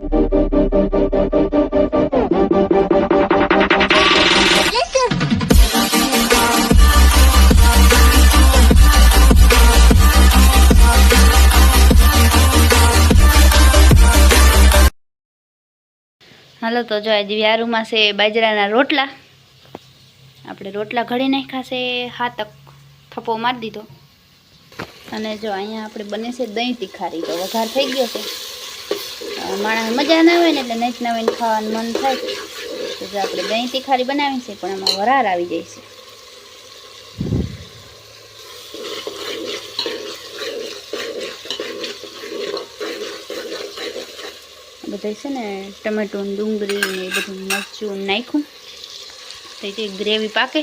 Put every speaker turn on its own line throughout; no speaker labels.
હાલો, તો જો આજે વ્યારુમાં છે બાજરાના રોટલા. આપણે રોટલા ઘડી નાખ્યા છે હાથક થપ્પો મારી દીધો. અને જો અહીંયા આપણે બને છે દહીં તીખારી, તો વઘાર થઈ ગયો છે. માણસ મજા ના આવે ને એટલે નચ નવીન ખાવાનું મન થાય તો જો આપણે દહીં તીખારી બનાવી છે, પણ એમાં વરાર આવી જાય છે. બધા છે ને ટમેટું ડુંગળી ને એ બધું મરચું નાખ્યું. તો એ ગ્રેવી પાકે,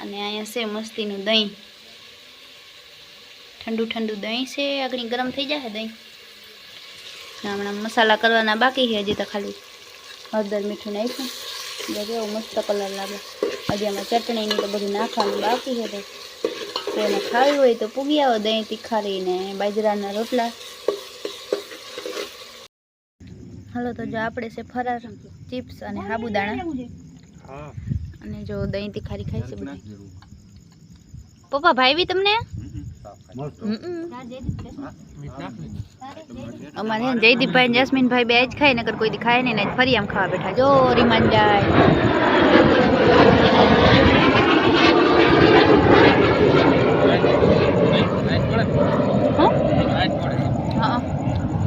અને અહીંયા છે મસ્તીનું દહીં. ઠંડુ ઠંડુ દહીં છે આગળ ગરમ થઈ જશે દહીં? હમણાં મસાલા કરવાના બાકી છે હજી તો ખાલી હળદર મીઠું નાખ્યું. એટલે કેવો મસ્ત કલર લાગે. હજી આમાં ચટણીની તો બધું નાખવાનું બાકી છે તો એને ખાવી હોય તો પૂગી આવો દહીં તીખારીને બાજરાના રોટલા. હાલો તો જો આપણે છે ફરાર ચિપ્સ અને સાબુદાણા અને જો દહીં તીખારી ખાઈ છે બધા. પપ્પા ભાઈ તમને. અમારે જયદીપભાઈ ને જસ્મીનભાઈ બે જ ખાય નકર કોઈ દેખાય નહીં ફરી આમ ખાવા બેઠા. જો રીમાન જાય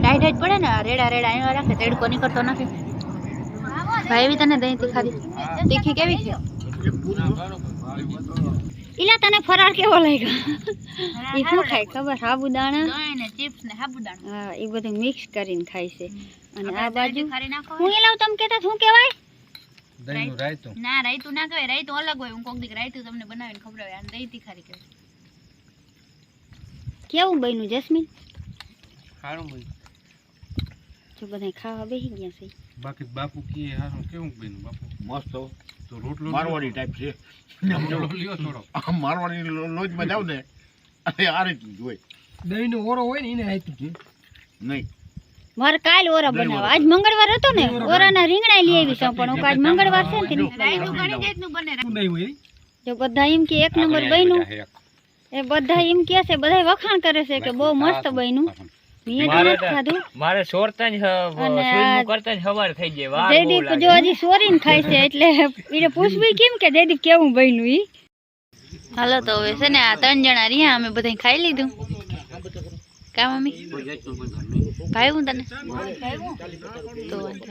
ટાઈટ ટાઈટ પડે ને? રેડા રેડા એનો રાખે, તડકો નીકળતો નથી. ભાઈ એવી તને દહીં તીખારી તીખી કેવી છે? ઈલા તને ફરાર કેવો લાગ્યો? એ શું ખાય? ખબર? સાબુદાણા ચિપ્સ ને સાબુદાણા હા એ બધું મિક્સ કરીને ખાય છે. અને આ બાજુ? હું એ લાવ તમે કહેતા શું કહેવાય
દહીંનું રાયતું.
ના રાયતું ના કહેવાય. રાયતું અલગ હોય. હું કોક દીક રાયતું તમને બનાવીને ખવડાવે. અને દહીં તીખારી કહેવાય. કેવું બન્યું જસ્મીન?
સારું બન્યું.
જો બધા ખાવા બેસી ગયા છે.
બાકી બાપુ કીએ હારું કેવું બેન બાપુ?
મસ્ત
તો રોટલો
મારવાડી ટાઈપ છે.
લ્યો થોડો.
મારવાડી લોજમાં જાવ ને અરે આ રીતનું જોઈ
દહીંનો ઓરો હોય ને એને હાથું
નહીં.
મારે કાલ ઓરા બનાવવા આજ મંગળવાર હતો ને ઓરાના રીંગણા લઈ આવી છું પણ આજ મંગળવાર છે ને. તેની
નહીં હોય
જો બધા એમ કે એક નંબર બન્યું. એ બધા એમ કે છે બધા વખાણ કરે છે કે બહુ મસ્ત બન્યું.
મારે સોરતા જ કરતા જ સવાર થઈ જાય
જયદીપ જો હજી સોરીને ખાય છે એટલે એને પૂછવી કેમ કે જયદીપ કેવું બન્યું ઈ? હાલો તો હવે છે ને આ ત્રણ જણા રહ્યા અમે બધા ખાઈ લીધું. કા મમ્મી? ભાઈ હું તને? તો વાંધો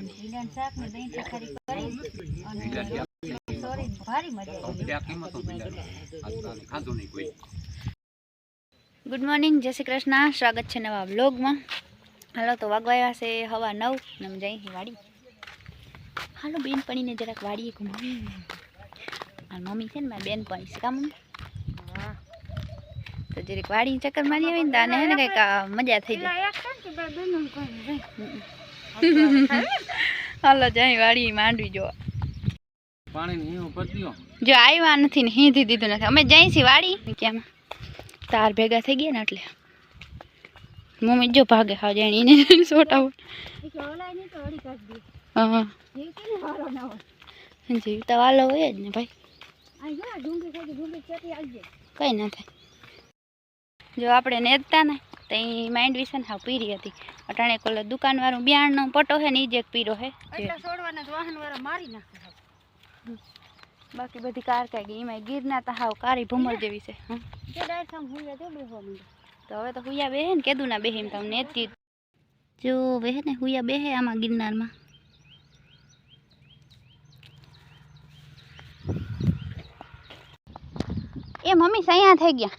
નહીં. ગુડ મોર્નિંગ જય શ્રી કૃષ્ણ. સ્વાગત છે નવા વ્લોગમાં. હાલો તો વાગવાયા છે હવા નવ ને અમે જઈ વાડી. હાલો બેનપણીને જરાક વાડીએ ઘુમાવી. મમ્મી છે ને મારી બેનપણી છે કામ તો જરાક વાડી ચક્કર મારી આવી ને તો આને હે ને કંઈક મજા થઈ જાય. હાલો જઈ વાડી માંડવી જો
પાણી
જો આવ્યા નથી ને હીધી દીધું નથી. અમે જઈ છીએ વાડી. કેમ? તાર ભેગા થઈ ગયા ને એટલે. મમ્મી જો ભાગે હા જાણીને સોટા હા. જીવતા વાલો હોય જ ને ભાઈ. કઈ ના થાય. જો આપણે નેતા ને તો એ માઇન્ડ વિશે હા પીરી હતી. અટાણે કોલો દુકાનવાળું બિયાણનો પટો છે ને એ જ એક પીરો છે. બાકી બધી કાર કઈ ગઈ? એમાં ગીરના તો હાવ કારી ભમર જેવી છે. તો હવે તો હુયા બેહે ને કેદું ના બેહે એમ તમને નેતી જો બેહે ને હુયા બેહે આમાં ગિરનારમાં. એ મમ્મી સયા થઈ ગયા.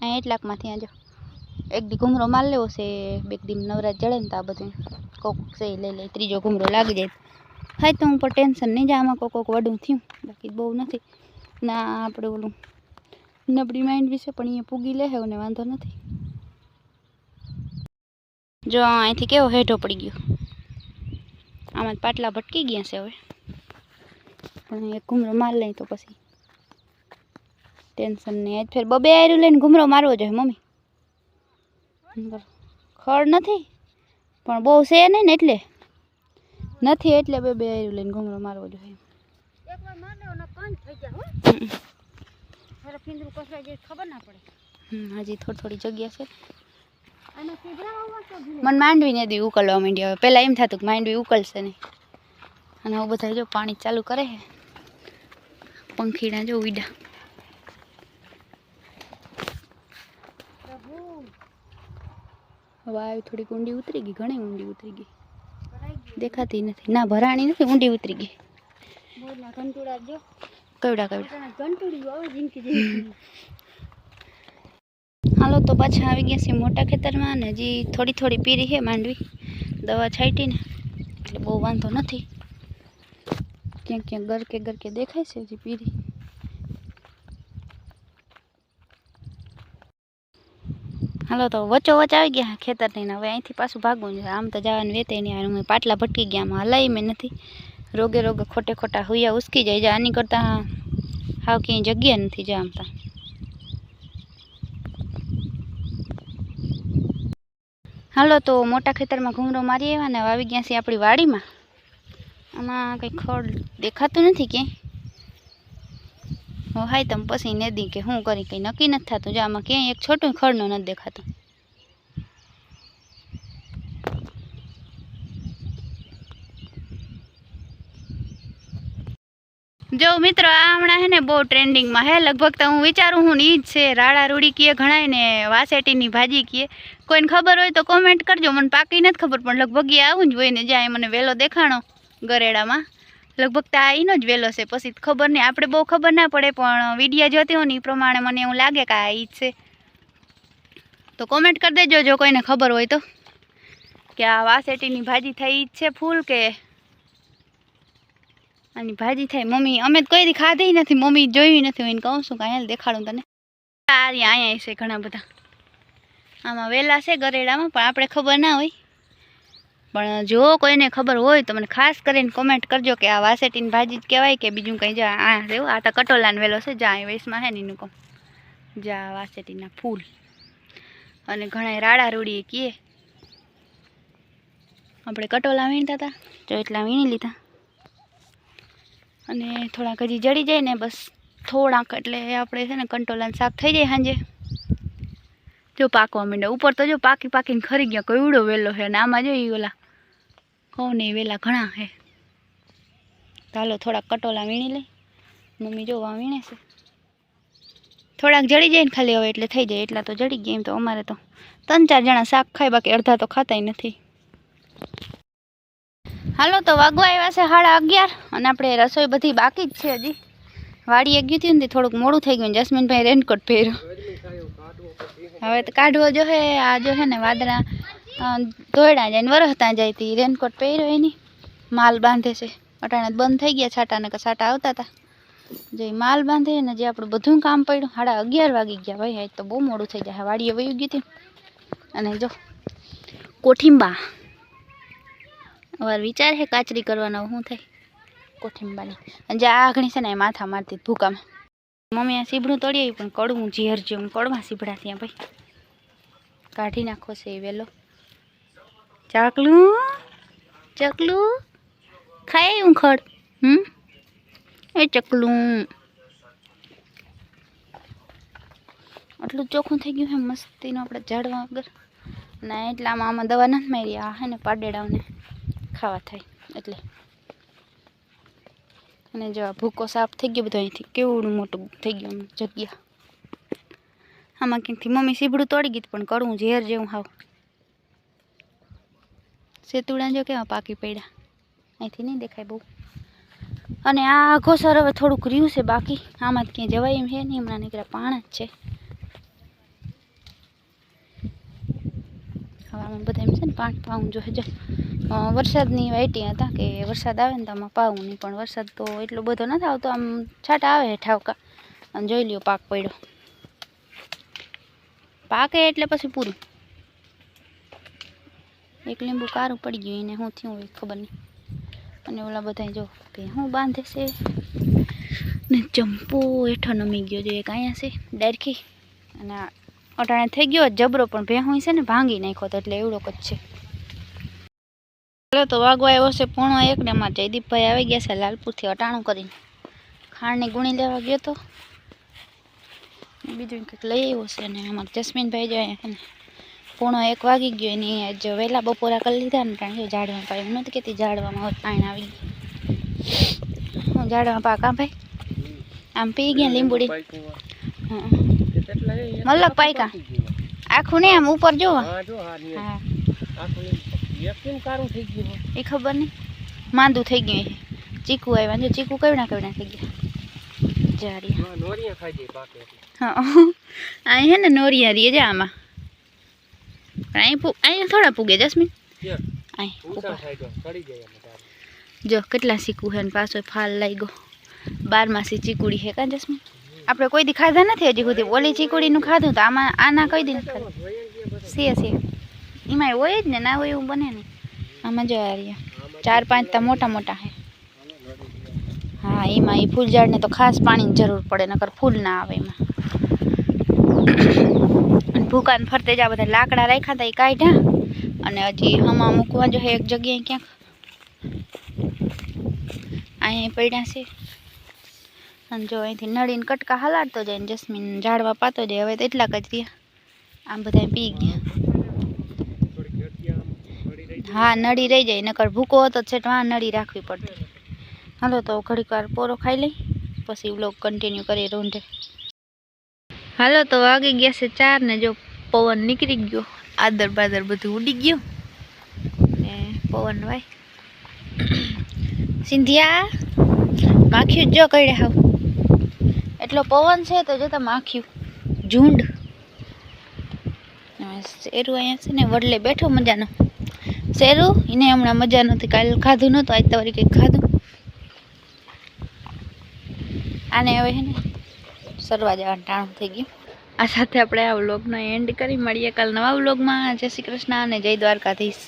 અહીં એટલાકમાંથી આ જો. એક દી ઘૂમરો માર લેવો છે બે દી નવરાજ જડે ને તો આ બધું કોક છે લઈ લઈ ત્રીજો ઘૂમરો લાગી જાય. હા તો હું પણ ટેન્શન નહીં જાય આમાં કોક કોક વડું થયું. બાકી બહુ નથી. ના આપણે ઓલું નબળી માઇન્ડ વિશે પણ અહીંયા પૂગી લે ને વાંધો નથી. જો અહીંથી કેવો હેઠો પડી ગયો. આમાં પાટલા ભટકી ગયા છે હવે. પણ એક ઘૂમરો માર લઈ તો પછી ટેન્શન નહીં. આજ ફેર બબે આયરું લઈને ઘૂમરો મારવો જોઈએ, મમ્મી. ખડ નથી. પણ બહુ છે નહીં ને એટલે. નથી એટલે બે બે આયરું લઈને ઘૂમરો મારવો જોઈએ. હમ, હજી થોડી થોડી જગ્યા છે. મને માંડવી ને દી ઉકળવા માંડી હવે પહેલાં એમ થતું કે માંડવી ઉકલશે નહીં. અને હવે બધા જો પાણી ચાલુ કરે છે. પંખીડા જો ઉડા હવે આવી થોડીક ઊંડી ઉતરી ગઈ ઘણી ઊંડી ઉતરી ગઈ. દેખાતી નથી. ના ભરાણી નથી ઊંડી ઉતરી ગઈ. કવડા કવડા. હાલો તો પાછા આવી ગયા છે મોટા ખેતરમાં ને હજી થોડી થોડી પીરી છે માંડવી. દવા છાંટીને. એટલે બહુ વાંધો નથી. ક્યાંક ક્યાંક ગરકે ગરકે દેખાય છે હજી પીરી. હાલો તો વચ્ચો વચ આવી ગયા ખેતરની હવે અહીંથી પાછું ભાગવું છે. આમ તો જવાનું વેતે નહીં હું પાટલા ભટકી ગયા. આમાં હલાઈ મેં નથી. રોગે રોગે ખોટે ખોટા હુયા ઉસકી જાય. જાય આની કરતાં હાવ ક્યાંય જગ્યા નથી જાય આમ તો. હાલો તો મોટા ખેતરમાં ઘૂમરો મારી આવ્યા ને આવી ગયા છીએ આપણી વાડીમાં. આમાં કંઈ ખડ દેખાતું નથી ક્યાંય. હવે હાય તમે પછી દી કે હું કરી કંઈ નક્કી નથી થતું. જો આમાં ક્યાંય એક છોટું ખડનું નથી દેખાતું. જો મિત્રો, આ હમણાં હે ને બહુ ટ્રેન્ડિંગમાં હે. લગભગ તો હું વિચારું હું ને ઈ જ છે. રાડા રૂડી કીએ ઘણાય ને વાસેટીની ભાજી કીએ. કોઈને ખબર હોય તો કોમેન્ટ કરજો. મને પાકી નથી ખબર, પણ લગભગ એ આવું જ હોય ને જ્યાં મને વહેલો દેખાણો ગરેડામાં. લગભગ તો આ એનો જ વેલો છે. પછી ખબર નહીં આપણે બહુ ખબર ના પડે, પણ વિડીયા જોતી હોય ને એ પ્રમાણે મને એવું લાગે કે આ ઈ છે. તો કોમેન્ટ કરી દેજો જો કોઈને ખબર હોય તો. કે આ વાસેટીની ભાજી થઈ છે ફૂલ કે? આની ભાજી થાય મમ્મી, અમે કોઈ દી ખાધી નથી, મમ્મી જોયું નથી, હું એને કહું છું કે અહીંયા દેખાડું તને. આ અહીંયા છે ઘણા બધા. આમાં વેલા છે ગરેડામાં, પણ આપણે ખબર ના હોય. પણ જો કોઈને ખબર હોય તો મને ખાસ કરીને કોમેન્ટ કરજો કે આ વાસેટીની ભાજી જ કહેવાય કે બીજું કંઈ જા આ રેવું, આ તો કટોલાનો વેલો છે. જા, અહીં વેસમાં છે ને એનું કહું. જા વાસેટીના ફૂલ. અને ઘણા રાડા રૂડીએ કીએ. આપણે કટોલા વીણતા હતા જો એટલા વીણી લીધા. અને થોડાક હજી જડી જાય ને બસ થોડાક એટલે આપણે છે ને કંટોલાને શાક થઈ જાય સાંજે. જો પાકવા માંડે ઉપર તો જો પાકી પાકીને ખરી ગયા. કેવડો વેલો છે અને આમાં જો ઈ ઓલા ને વેલા ઘણા હે. ચાલો થોડાક કટોલા વીણી લઈ. મમ્મી જોવા વીણે છે. થોડાક જડી જાય ને ખાલી હવે એટલે થઈ જાય. એટલા તો જડી ગયા એમ તો અમારે તો ત્રણ ચાર જણા શાક ખાય, બાકી અડધા તો ખાતાય નથી. હાલો તો વાગવા આવ્યા છે સાડા અગિયાર અને આપણે રસોઈ બધી બાકી જ છે હજી. વાડીએ ગયું હતું ને થોડુંક મોડું થઈ ગયું જસ્મીનભાઈ રેનકોટ પહેર્યો. હવે તો કાઢવો જો હે, આ જો હે ને વાદળા. અ, દોયડા જાય વરસતા જાય તી રેનકોટ પહેર્યો એની. માલ બાંધે છે. અટાણે બંધ થઈ ગયા છાટા ને કે છાટા આવતા હતા જે માલ બાંધે ને જે આપણું બધું કામ પડ્યું સાડા અગિયાર વાગી ગયા. ભાઈ આજ તો બહુ મોડું થઈ જાય. વાડીએ વયું ગઈ હતી અને જો કોઠીંબા. હવે વિચાર છે કાચરી કરવાનો શું થાય? કોઠીંબાની. અને જે આઘણી છે ને એ માથા મારતી ભૂકામાં. મમ્મી આ સીભડું તળી પણ કડવું ઝેર જેવું કડવા સીભડા ત્યાં ભાઈ. કાઢી નાખો છે એ વેલો. ચાકલું? ચકલું? ખાય હું ખડ. હમ? એ ચકલું. આટલું ચોખ્ખું થઈ ગયું છે મસ્તીનું આપણે ઝાડવા વગર. ના, એટલે આમાં દવા નથી મારી, આ હે ને પાડેડાઓને ખાવા થાય, એટલે. અને જો આ ભૂકો સાફ થઈ ગયો બધો અહીંથી. કેવડું મોટું થઈ ગયું જગ્યા. આમાં ક્યાંકથી મમ્મી સીબડું તોડી ગઈ પણ કરવું ઝેર જેવું હાવ. સેતુડા જો કેવા પાકી પડ્યા. અહીંથી નહીં દેખાય બહુ. અને આ ઘોસર હવે થોડુંક રહ્યું છે બાકી. આમાં જ ક્યાંય જવાય એમ છે નહીં હમણાં નીકળ્યા પાણા જ છે. હવામાં બધા એમ છે ને પાણી પાવું જોઈએ જો. અ, વરસાદની વાઈટી હતા કે વરસાદ આવે ને તો આમાં પાવું નહીં પણ વરસાદ તો એટલો બધો નથી આવતો. આમ છાંટા આવે ઠાવકા. અને જોઈ લ્યો પાક પડ્યો. પાકે એટલે પછી પૂરું. એક લીંબુ કારું પડી ગયું, એને શું થયું હોય ખબર નહીં. અને ઓલા બધા જો શું બાંધે છે. ને ચંપો હેઠો નમી ગયો જો એક અહીંયા છે ડાયરખી અને અટાણે થઈ ગયો જબરો પણ ભેહું છે ને, ભાંગી નાખ્યો તો એટલે એવડો જ છે. હાલો તો વાગવા આવ્યો છે પોણો એક ને એમાં જયદીપભાઈ આવી ગયા છે લાલપુરથી અટાણું કરીને. ખાંડની ગુણી લેવા ગયો તો. બીજું કંઈક લઈ આવ્યો છે અને અમારા જસ્મીનભાઈ જાય પોણો એક વાગી ગયો એની જો વહેલા બપોરા કરી લીધા ને કારણ કે ઝાડવા પાય હું નથી કહેતી ઝાડવામાં પાણી આવી ગયું. હું ઝાડવા પા કાં ભાઈ? આમ પી ગયા લીંબુડી. મલક પાયકા આખું નહીં આમ ઉપર
જો હા ને
એ ખબર નહીં. માંદું થઈ ગયું ચીકુ આવ્યા જો ચીકુ કવડા કવડા થઈ ગયા.
જારી પાકે.
હા અહીં. હે ને નોરિયા રીએ જા આમાં. પણ અહીં પુ અહીં થોડા પૂગે
એમાં તારે.
જો કેટલા ચીકુ છે ને પાછો ફાલ લાગ્યો બારમાસી ચીકુડી છે કા જસ્મીન? આપણે કોઈ દી ખાધા નથી હજી સુધી. ઓલી ચીકુડીનું ખાધું તો આમાં આના કઈ દી નથી
સીએ
છે એમાં હોય જ ને ના હોય એવું બને ને આમાં જો રહ્યા. ચાર પાંચ તા મોટા મોટા છે હા એમાં એ ફૂલ ઝાડને તો ખાસ પાણીની જરૂર પડે નકર ફૂલ ના આવે એમાં. ભૂકાને ફરતે જ આ બધા લાકડા રાખ્યા હતા, એ કાઢ્યા અને હજી હમા મૂકવા જો એક જગ્યાએ ક્યાંક. અહીંયા પડ્યા છે. અને જો અહીંથી નળીને કટકા હલાડતો જાય ને જસ્મીન ઝાડવા પાતો જાય, હવે તો એટલા જ રહ્યા. આમ બધા પી ગયા. હા, નળી રહી જાય, નકર ભૂકો હતો છે, તો નળી રાખવી પડતી. હાલો તો ઘડીક વાર પોરો ખાઈ લઈ, પછી વ્લોગ કન્ટિન્યુ કરી રૂંઢે. હાલો તો વાગી ગયા છે ચાર ને જો પવન નીકળી ગયો. આદર બાદર બધું ઉડી ગયું? ને પવન ભાઈ સિંધિયા માખ્યું જ કડે હાવ. એટલો પવન છે તો જોતા માખ્યું ઝુંડ. શેરું અહીંયા છે ને વડલે બેઠો મજાનો. શેરું એને હમણાં મજા નહોતી કાલે ખાધું નહોતું આજ તમારી કંઈક ખાધું. આને હવે છે ને સરવા જવાનું ટાણું થઈ ગયું આ સાથે આપણે આ વ્લોગનો એન્ડ કરી. મળીએ કાલ નવા વ્લોગમાં. જય શ્રી કૃષ્ણ અને જય દ્વારકાધીશ.